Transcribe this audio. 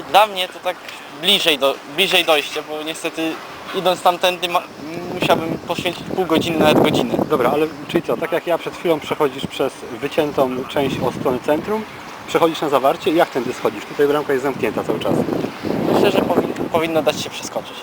Dla mnie to tak bliżej, do, bliżej dojście, bo niestety idąc tamtędy ma, musiałbym poświęcić pół godziny, nawet godzinę. Dobra, ale czyli co, tak jak ja przed chwilą przechodzisz przez wyciętą część od strony centrum, przechodzisz na zawarcie i jak tędy schodzisz? Tutaj bramka jest zamknięta cały czas. Myślę, że powi- powinno dać się przeskoczyć.